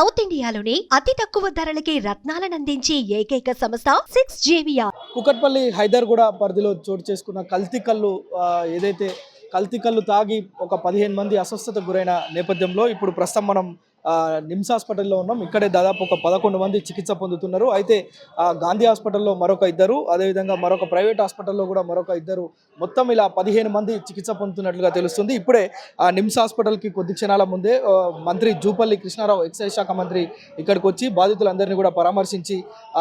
South ఇండియాలోని అతి తక్కువ ధరలకి రత్నాలను అందించే ఏకైక సంస్థ సిక్స్ జేవియా కుకట్పల్లి హైదర్గూడ పరిధిలో చోటు చేసుకున్న కల్తీ కళ్ళు ఏదైతే కల్తీ కళ్ళు తాగి ఒక పదిహేను మంది అస్వస్థత గురైన నేపథ్యంలో ఇప్పుడు ప్రస్తుతం మనం నిమ్స్ హాస్పిటల్లో ఉన్నాం. ఇక్కడే దాదాపు ఒక పదకొండు మంది చికిత్స పొందుతున్నారు. అయితే గాంధీ హాస్పిటల్లో మరొక ఇద్దరు అదేవిధంగా మరొక ప్రైవేట్ హాస్పిటల్లో కూడా మరొక ఇద్దరు మొత్తం ఇలా పదిహేను మంది చికిత్స పొందుతున్నట్లుగా తెలుస్తుంది. ఇప్పుడే నిమ్స్ హాస్పిటల్కి కొద్ది క్షణాల ముందే మంత్రి జూపల్లి కృష్ణారావు ఎక్సైజ్ శాఖ మంత్రి ఇక్కడికి వచ్చి బాధితులందరినీ కూడా పరామర్శించి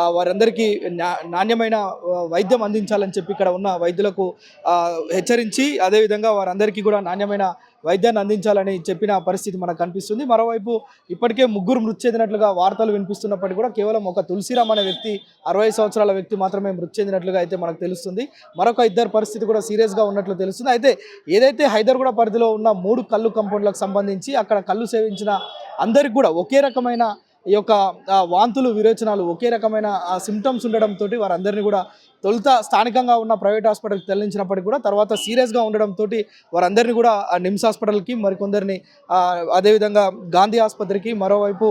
వారందరికీ నా- నాణ్యమైన వైద్యం అందించాలని చెప్పి ఇక్కడ ఉన్న వైద్యులకు హెచ్చరించి అదేవిధంగా వారందరికీ కూడా నాణ్యమైన వైద్యాన్ని అందించాలని చెప్పిన పరిస్థితి మనకు కనిపిస్తుంది. మరోవైపు ఇప్పటికే ముగ్గురు మృతి చెందినట్లుగా వార్తలు వినిపిస్తున్నప్పటికీ కూడా కేవలం ఒక తులసిరామ్ అనే వ్యక్తి అరవై సంవత్సరాల వ్యక్తి మాత్రమే మృతి చెందినట్లుగా అయితే మనకు తెలుస్తుంది. మరొక ఇద్దరు పరిస్థితి కూడా సీరియస్గా ఉన్నట్లు తెలుస్తుంది. అయితే ఏదైతే హైదర్గూడ పరిధిలో ఉన్న మూడు కళ్ళు కంపౌండ్లకు సంబంధించి అక్కడ కళ్ళు సేవించిన అందరికి కూడా ఒకే రకమైన ఈ యొక్క వాంతులు విరోచనాలు ఒకే రకమైన సిమ్టమ్స్ ఉండడంతో వారందరినీ కూడా తొలుత స్థానికంగా ఉన్న ప్రైవేట్ హాస్పిటల్కి తరలించినప్పటికీ కూడా తర్వాత సీరియస్గా ఉండడంతో వారందరినీ కూడా నిమ్స్ హాస్పిటల్కి మరికొందరిని అదేవిధంగా గాంధీ ఆసుపత్రికి మరోవైపు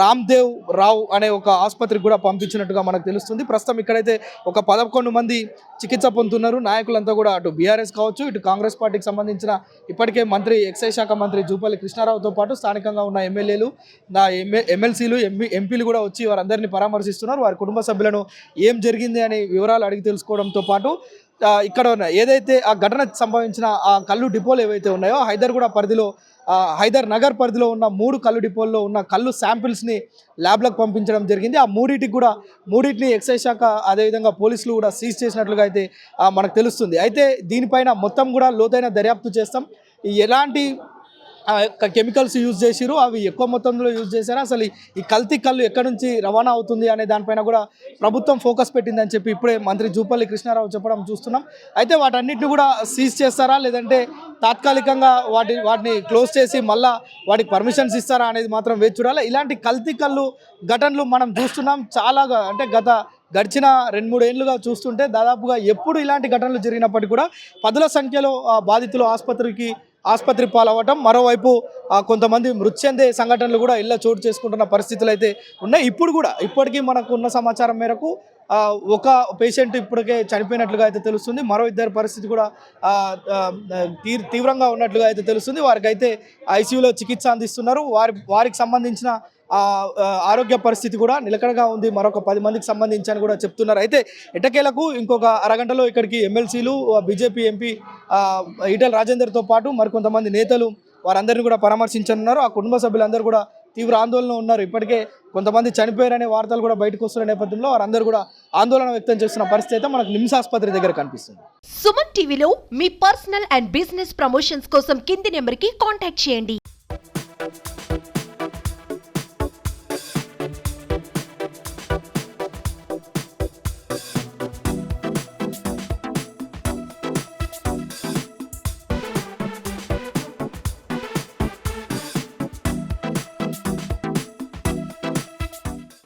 రామ్దేవ్ రావు అనే ఒక ఆసుపత్రికి కూడా పంపించినట్టుగా మనకు తెలుస్తుంది. ప్రస్తుతం ఇక్కడైతే ఒక పదకొండు మంది చికిత్స పొందుతున్నారు. నాయకులంతా కూడా అటు బీఆర్ఎస్ కావచ్చు ఇటు కాంగ్రెస్ పార్టీకి సంబంధించిన ఇప్పటికే మంత్రి ఎక్సైజ్ శాఖ మంత్రి జూపల్లి కృష్ణారావుతో పాటు స్థానికంగా ఉన్న ఎమ్మెల్యేలు నా ఎంఏ ఎమ్మెల్సీలు ఎంపీ ఎంపీలు కూడా వచ్చి వారందరినీ పరామర్శిస్తున్నారు. వారి కుటుంబ సభ్యులను ఏం జరిగింది అనే వివరాలు అడిగి తెలుసుకోవడంతో పాటు ఇక్కడ ఉన్న ఏదైతే ఆ ఘటన సంభవించిన ఆ కళ్ళు డిపోలు ఏవైతే ఉన్నాయో హైదర్గూడ పరిధిలో హైదర్ నగర్ పరిధిలో ఉన్న మూడు కళ్ళు డిపోల్లో ఉన్న కళ్ళు శాంపిల్స్ని ల్యాబ్లకు పంపించడం జరిగింది. ఆ మూడింటికి కూడా మూడింటిని ఎక్సైజ్ శాఖ అదేవిధంగా పోలీసులు కూడా సీజ్ చేసినట్లుగా అయితే మనకు తెలుస్తుంది. అయితే దీనిపైన మొత్తం కూడా లోతైన దర్యాప్తు చేస్తాం. ఎలాంటి కెమికల్స్ యూజ్ చేసిరు అవి ఎక్కువ మొత్తంలో యూజ్ చేశారా. అసలు ఈ- కల్తీ కళ్ళు ఎక్కడి నుంచి రవాణా అవుతుంది అనే దానిపైన కూడా ప్రభుత్వం ఫోకస్ పెట్టిందని చెప్పి ఇప్పుడే మంత్రి జూపల్లి కృష్ణారావు చెప్పడం చూస్తున్నాం. అయితే వాటన్నిటిని కూడా సీజ్ చేస్తారా? లేదంటే తాత్కాలికంగా వాటి వాటిని క్లోజ్ చేసి మళ్ళా వాటికి పర్మిషన్స్ ఇస్తారా అనేది మాత్రం వేచి చూడాలి. ఇలాంటి కల్తీ కళ్ళు ఘటనలు మనం చూస్తున్నాం. చాలా అంటే గత గడిచిన రెండు మూడు ఏళ్ళుగా చూస్తుంటే దాదాపుగా ఎప్పుడు ఇలాంటి ఘటనలు జరిగినప్పటికీ కూడా పదుల సంఖ్యలో ఆ, బాధితులు ఆసుపత్రికి ఆసుపత్రి పాలవ్వటం. మరోవైపు కొంతమంది మృతి చెందే సంఘటనలు కూడా ఇళ్ళ చోటు చేసుకుంటున్న పరిస్థితులు అయితే ఉన్నాయి. ఇప్పుడు కూడా ఇప్పటికీ మనకు ఉన్న సమాచారం మేరకు ఒక పేషెంట్ ఇప్పటికే చనిపోయినట్లుగా అయితే తెలుస్తుంది. మరో ఇద్దరు పరిస్థితి కూడా తీ- తీవ్రంగా ఉన్నట్లుగా అయితే తెలుస్తుంది. వారికి అయితే ఐసీయూలో చికిత్స అందిస్తున్నారు. వారి వారికి సంబంధించిన ఆరోగ్య పరిస్థితి కూడా నిలకడగా ఉంది. మరొక పది మందికి సంబంధించి అని కూడా చెప్తున్నారు. అయితే ఎటకేలకు ఇంకొక అరగంటలో ఇక్కడికి ఎమ్మెల్సీలు బీజేపీ ఎంపీ ఈటల రాజేందర్తో పాటు మరికొంతమంది నేతలు వారందరినీ కూడా పరామర్శించనున్నారు. ఆ కుటుంబ సభ్యులందరూ కూడా తీవ్ర ఆందోళన ఉన్నారు. ఇప్పటికే కొంతమంది చనిపోయారనే వార్తలు కూడా బయటకు వస్తున్న నేపథ్యంలో వారందరూ కూడా ఆందోళన వ్యక్తం చేస్తున్న పరిస్థితి అయితే మనకు నిమ్స్ ఆసుపత్రి దగ్గర కనిపిస్తుంది. సుమన్ టీవీలో మీ పర్సనల్ అండ్ బిజినెస్ ప్రమోషన్స్ కోసం కింది నెంబర్కి కాంటాక్ట్ చేయండి.